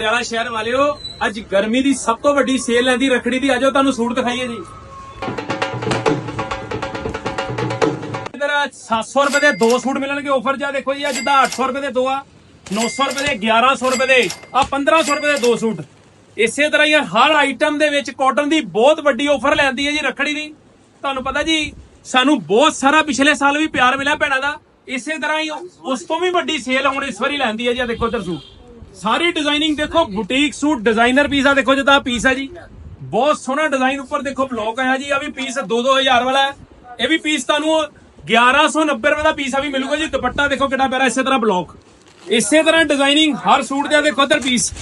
ਪਟਿਆਲਾ ਸ਼ਹਿਰ ਵਾਲਿਓ, ਅੱਜ ਗਰਮੀ ਦੀ ਸਭ ਤੋਂ ਵੱਡੀ ਸੇਲ ਲੈਂਦੀ ਰਖੜੀ ਦੀ, ਆਜੋ ਤੁਹਾਨੂੰ ਸੂਟ ਦਿਖਾਈਏ ਜੀ। ਇਧਰ 700 ਰੁਪਏ ਦੇ ਦੋ ਸੂਟ ਮਿਲਣਗੇ ਆਫਰ ਜਾ ਦੇਖੋ ਜੀ, ਅੱਜ ਦਾ 800 ਰੁਪਏ ਦੇ ਦੋ ਆ 900 ਰੁਪਏ ਦੇ 1100 ਰੁਪਏ ਦੇ, ਆ 1500 ਰੁਪਏ ਦੇ ਦੋ ਸੂਟ। ਇਸੇ ਤਰ੍ਹਾਂ ਹੀ ਹਰ ਆਈਟਮ ਦੇ ਵਿੱਚ ਕਾਟਨ ਦੀ ਬਹੁਤ ਵੱਡੀ ਆਫਰ ਲੈਂਦੀ ਹੈ ਜੀ ਰਖੜੀ ਦੀ। ਤੁਹਾਨੂੰ ਪਤਾ ਜੀ, ਸਾਨੂੰ ਬਹੁਤ ਸਾਰਾ ਪਿਛਲੇ ਸਾਲ ਵੀ ਪਿਆਰ ਮਿਲਿਆ ਭੈਣਾਂ ਦਾ। ਇਸੇ ਤਰ੍ਹਾਂ ਹੀ ਉਸ ਤੋਂ ਵੀ ਵੱਡੀ ਸੇਲ ਹੁਣ ਇਸ ਵਾਰੀ ਲੈਂਦੀ ਹੈ ਜੀ, ਆ ਦੇਖੋ ਇਧਰ ਸੂਟ। ਸਾਰੀ ਡਿਜ਼ਾਈਨਿੰਗ ਦੇਖੋ ਬੁਟੀਕ ਸੂਟ ਡਿਜ਼ਾਈਨਰ ਪੀਸ ਆ, ਦੇਖੋ ਜਿੱਦਾਂ ਪੀਸ ਹੈ ਜੀ। ਬਹੁਤ ਸੋਹਣਾ ਡਿਜ਼ਾਈਨ ਉੱਪਰ ਦੇਖੋ ਬਲੌਕ ਆਇਆ ਜੀ ਆ ਵੀ ਪੀਸ 2-2000 ਵਾਲਾ ਹੈ। ਇਹ ਵੀ ਪੀਸ ਤੁਹਾਨੂੰ 1190 ਰੁਪਏ ਦਾ ਪੀਸ ਆ ਵੀ ਮਿਲੂਗਾ ਜੀ, ਦੁਪੱਟਾ ਦੇਖੋ ਕਿੰਨਾ ਪਿਆਰਾ, ਇਸੇ ਤਰ੍ਹਾਂ ਬਲੌਕ ਇਸੇ ਤਰ੍ਹਾਂ ਡਿਜ਼ਾਈਨਿੰਗ ਹਰ ਸੂਟ ਦੇ ਦੇਖੋ ਇਧਰ ਪੀਸ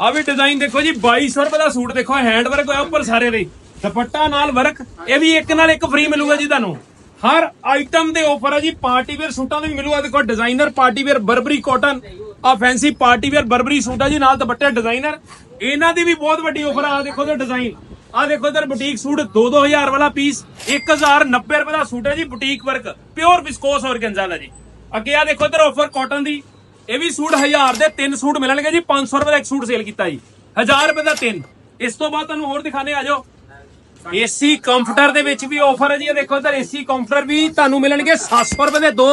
ਆ ਵੀ ਡਿਜ਼ਾਈਨ ਦੇਖੋ ਜੀ 2200 ਰੁਪਏ ਦਾ ਸੂਟ ਦੇਖੋ ਹੈਂਡ ਵਰਕ ਹੋਇਆ ਉੱਪਰ ਸਾਰੇ ਦੇ ਦੁਪੱਟਾ ਨਾਲ ਵਰਕ ਇਹ ਵੀ ਇੱਕ ਨਾਲ ਇੱਕ ਫ੍ਰੀ ਮਿਲੂਗਾ ਜੀ ਤੁਹਾਨੂੰ। ਹਰ ਆਈਟਮ ਦੇ ਆਫਰ ਹੈ ਜੀ ਪਾਰਟੀ ਵੇਅਰ ਸੂਟਾਂ ਦੇ ਵੀ ਮਿਲੂਗਾ, ਦੇਖੋ designer party wear Burberry cotton ਆ fancy party wear Burberry suit ਆ ਜੀ, ਨਾਲ ਦੁਪੱਟੇ ਡਿਜ਼ਾਈਨਰ। ਇਹਨਾਂ ਦੀ ਵੀ ਬਹੁਤ ਵੱਡੀ ਆਫਰ ਆ। ਆਹ ਦੇਖੋ ਤੇ ਡਿਜ਼ਾਈਨ ਆ ਦੇਖੋ ਇਧਰ ਬੁਟੀਕ ਸੂਟ 2-2000 ਵਾਲਾ ਪੀਸ 1090 ਰੁਪਏ ਦਾ ਸੂਟ ਹੈ ਜੀ boutique work pure viscose organza ਦਾ ਜੀ। ਅੱਗੇ ਆ ਦੇਖੋ ਇਧਰ ਆਫਰ ਕਾਟਨ ਦੀ। ਇਹ ਵੀ ਸੂਟ 1000 ਦੇ ਤਿੰਨ ਸੂਟ ਮਿਲਣਗੇ ਜੀ 500 ਰੁਪਏ ਦਾ ਇੱਕ ਸੂਟ ਸੇਲ ਕੀਤਾ ਜੀ। 1000 ਰੁਪਏ ਦਾ ਤਿੰਨ। ਇਸ ਤੋਂ ਬਾਅਦ ਤੁਹਾਨੂੰ ਹੋਰ ਦਿਖਾਣੇ ਆ ਜਾਓ। ਏਸੀ ਕੰਫਰਟਰ ਦੇ ਵਿੱਚ ਵੀ ਆਫਰ ਹੈ ਜੀ, ਇਹ ਦੇਖੋ ਇਧਰ ਏਸੀ ਕੰਫਰਟਰ ਵੀ ਤੁਹਾਨੂੰ ਮਿਲਣਗੇ 700 ਰੁਪਏ ਦੇ ਦੋ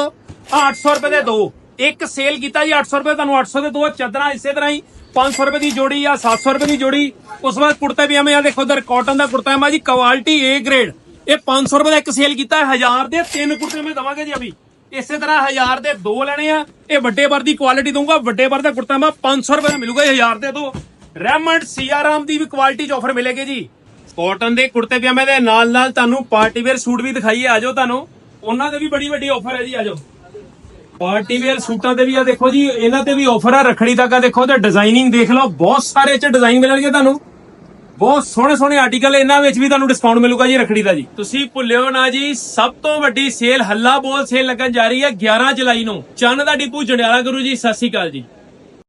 800 ਰੁਪਏ ਦੇ ਦੋ। ਇੱਕ ਸੇਲ ਕੀਤਾ ਜੀ 800 ਰੁਪਏ ਤੁਹਾਨੂੰ 800 ਦੇ ਦੋ ਚਾਦਰਾਂ, ਇਸੇ ਤਰ੍ਹਾਂ ਹੀ 500 ਰੁਪਏ ਦੀ ਜੋੜੀ ਆ 700 ਰੁਪਏ ਦੀ ਜੋੜੀ। ਉਸ ਤੋਂ ਬਾਅਦ ਕੁੜਤਾ ਪਜਾਮੇ ਆ, ਦੇਖੋ ਇਧਰ ਕਾਟਨ ਦਾ ਕੁੜਤਾ ਪਜਾਮਾ ਜੀ ਕੁਆਲਿਟੀ A ਗ੍ਰੇਡ ਇਹ 500 ਰੁਪਏ ਦਾ ਇੱਕ ਸੇਲ ਕੀਤਾ 1000 ਦੇ ਤਿੰਨ ਕੁੜਤੇ ਮੈਂ ਦਵਾਂਗੇ ਜੀ ਅਭੀ। ਇਸੇ ਤਰ੍ਹਾਂ 1000 ਦੇ ਦੋ ਲੈਣੇ ਆ, ਇਹ ਵੱਡੇ ਵਰ ਦੀ ਕੁਆਲਿਟੀ ਦਊਂਗਾ, ਵੱਡੇ ਵਰ ਦਾ ਕੁੜਤਾ ਮੈਂ 500 ਰੁਪਏ ਦਾ ਮਿਲੂਗਾ 1000 ਦੇ ਦੋ। ਰੈਮੰਡ ਸੀਆਰਾਮ ਦੀ ਵੀ ਕੁਆਲਿਟੀ 'ਚ ਆਫਰ ਮਿਲੇਗੀ ਜੀ। ਕਾਟਨ ਦੇ ਕੁੜਤੇ ਪਜਾਮੇ ਦੇ ਨਾਲ ਨਾਲ ਤੁਹਾਨੂੰ ਪਾਰਟੀ ਵੇਅਰ ਸੂਟ ਵੀ ਦਿਖਾਈਏ ਆਜੋ ਤੁਹਾਨੂੰ। ਉਹਨਾਂ ਦੇ ਵੀ ਬੜੀ ਵੱਡੀ ਆਫਰ ਹੈ ਜੀ ਆਜੋ ਪਾਰਟੀ ਵੇਅਰ ਸੂਟਾਂ ਤੇ ਵੀ ਆ ਦੇਖੋ ਜੀ, ਇਹਨਾਂ ਤੇ ਵੀ ਆਫਰ ਆ, ਰਖੜੀ ਤੱਕ ਆ ਦੇਖੋ ਤੇ ਡਿਜ਼ਾਈਨਿੰਗ ਦੇਖ ਲਓ, ਬਹੁਤ ਸਾਰੇ ਚ ਡਿਜ਼ਾਈਨ ਮਿਲਣਗੇ ਤੁਹਾਨੂੰ। ਬਹੁਤ ਸੋਹਣੇ ਸੋਹਣੇ ਆਰਟੀਕਲ ਇਹਨਾਂ ਵਿੱਚ ਵੀ ਤੁਹਾਨੂੰ ਡਿਸਕਾਊਂਟ ਮਿਲੂਗਾ ਜੀ ਰਖੜੀ ਦਾ ਜੀ। ਤੁਸੀਂ ਭੁੱਲਿਓ ਨਾ ਜੀ, ਸਭ ਤੋਂ ਵੱਡੀ ਸੇਲ ਹੱਲਾ ਬੋਲ ਸੇਲ ਲੱਗਣ ਜਾ ਰਹੀ ਹੈ 11 ਜੁਲਾਈ ਨੂੰ। ਚੰਨ ਦਾ ਡਿਪੂ ਜੰਡਿਆਲਾ ਗੁਰੂ ਜੀ, ਸਤਿ ਸ਼੍ਰੀ ਅਕਾਲ ਜੀ।